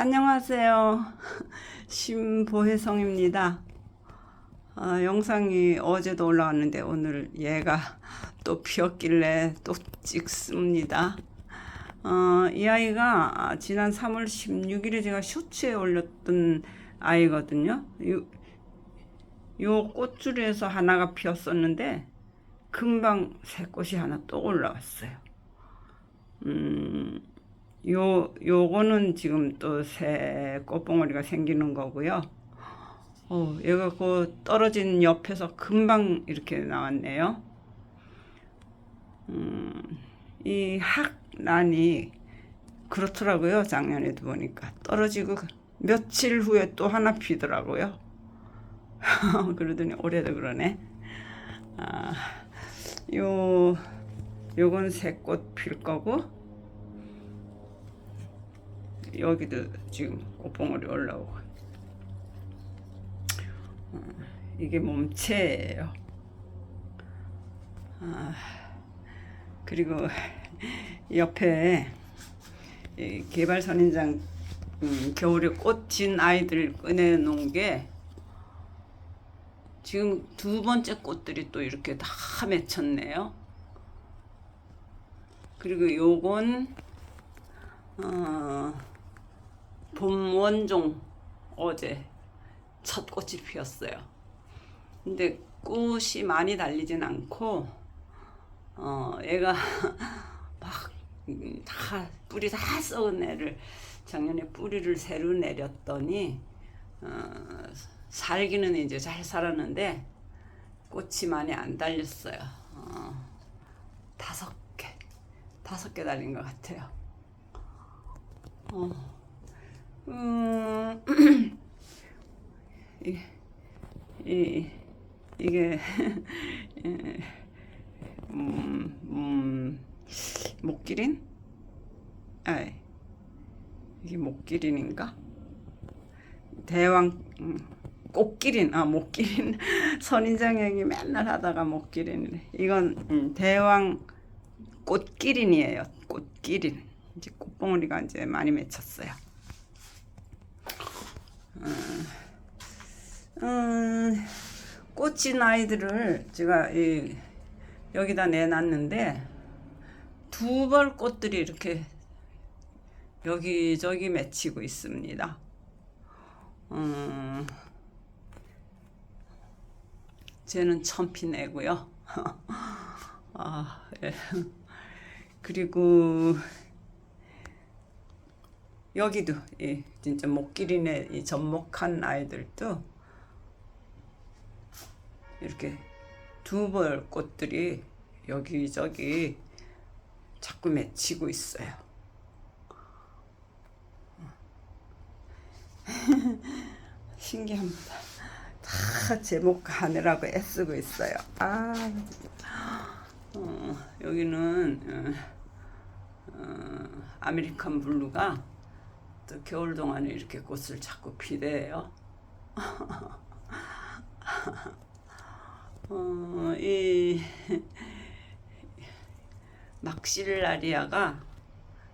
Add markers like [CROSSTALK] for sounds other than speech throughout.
안녕하세요. [LAUGHS] 신보혜성입니다. 아, 영상이 어제도 올라왔는데 오늘 얘가 또 피었길래 또 찍습니다. 어, 이 아이가 지난 3월 16일에 제가 쇼츠에 올렸던 아이거든요. 요, 요 꽃줄에서 하나가 피었었는데 금방 새 꽃이 하나 또 올라왔어요. 음, 요, 요거는 지금 또 새 꽃봉오리가 생기는 거고요. 어, 얘가 그 떨어진 옆에서 금방 이렇게 나왔네요. 음, 이 학란이 그렇더라고요. 작년에도 보니까 떨어지고 며칠 후에 또 하나 피더라고요. [LAUGHS] 그러더니 올해도 그러네. 아, 요 요건 새꽃 필 거고 여기도 지금 꽃봉오리 올라오고 어, 이게 몸체예요. 아, 그리고 [LAUGHS] 옆에 이 개발 선인장 음, 겨울에 꽃 진 아이들 꺼내 놓은 게 지금 두 번째 꽃들이 또 이렇게 다 맺혔네요. 그리고 요건 어, 봄 원종 어제 첫 꽃이 피었어요. 근데 꽃이 많이 달리진 않고 어 얘가 [LAUGHS] 막 다 뿌리 다 썩은 애를 작년에 뿌리를 새로 내렸더니 어, 살기는 이제 잘 살았는데 꽃이 많이 안 달렸어요. 어, 다섯 개, 다섯 개 달린 것 같아요. 어, 음, [CLEARS THROAT] 이, 이, 이게, [LAUGHS] 음, 음, 목기린? 아, 이게 목기린인가? 대왕, 음, 꽃기린, 아, 목기린. [LAUGHS] 선인장 얘기 맨날 하다가 목기린이네. 이건, 음, 대왕 꽃기린이에요. 꽃기린. 이제 꽃봉오리가 이제 많이 맺혔어요. 음, 꽃진 아이들을 제가 이, 여기다 내놨는데 두 벌 꽃들이 이렇게 여기저기 맺히고 있습니다. 음, 쟤는 천피내고요. [LAUGHS] 아, 예. 그리고 여기도 예, 진짜 목기린의 이 접목한 아이들도 이렇게 두벌 꽃들이 여기저기 자꾸 맺히고 있어요. [LAUGHS] 신기합니다. 다 제목 하느라고 애쓰고 있어요. 아, 어, 여기는 어, 어, 아메리칸 블루가 또 겨울 동안에 이렇게 꽃을 자꾸 피대요. [LAUGHS] 어, 이 막실라리아가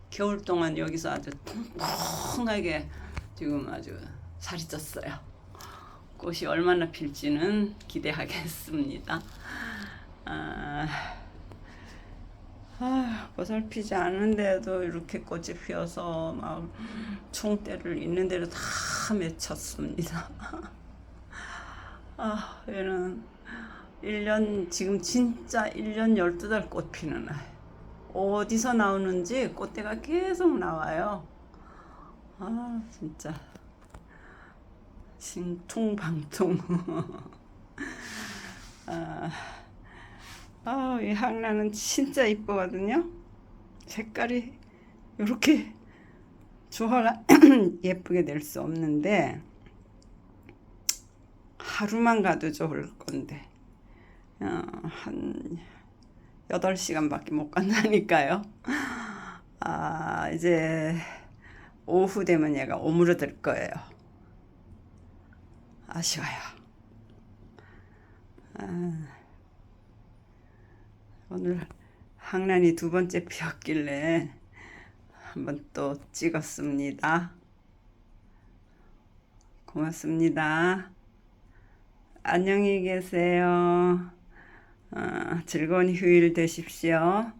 겨울 동안 여기서 아주 통통하게 지금 아주 살이 쪘어요. 꽃이 얼마나 필지는 기대하겠습니다. 아, 아, 보살피지 않은데도 이렇게 꽃이 피어서 막 총대를 있는 대로 다 맺혔습니다. [LAUGHS] 아, 얘는 1년, 지금 진짜 1년 12달 꽃 피는 아이. 어디서 나오는지 꽃대가 계속 나와요. 아, 진짜. 신통방통. [LAUGHS] 아, 아, 이 항라는 진짜 이쁘거든요. 색깔이 이렇게 조화가 [CLEARS THROAT] 예쁘게 낼 수 없는데 하루만 가도 좋을 건데 어, 한 8시간밖에 못 간다니까요. 아, 이제 오후 되면 얘가 오므러들 거예요. 아쉬워요. 아, 오늘 항란이 두 번째 피었길래 한번 또 찍었습니다. 고맙습니다. 안녕히 계세요. 어, 즐거운 휴일 되십시오.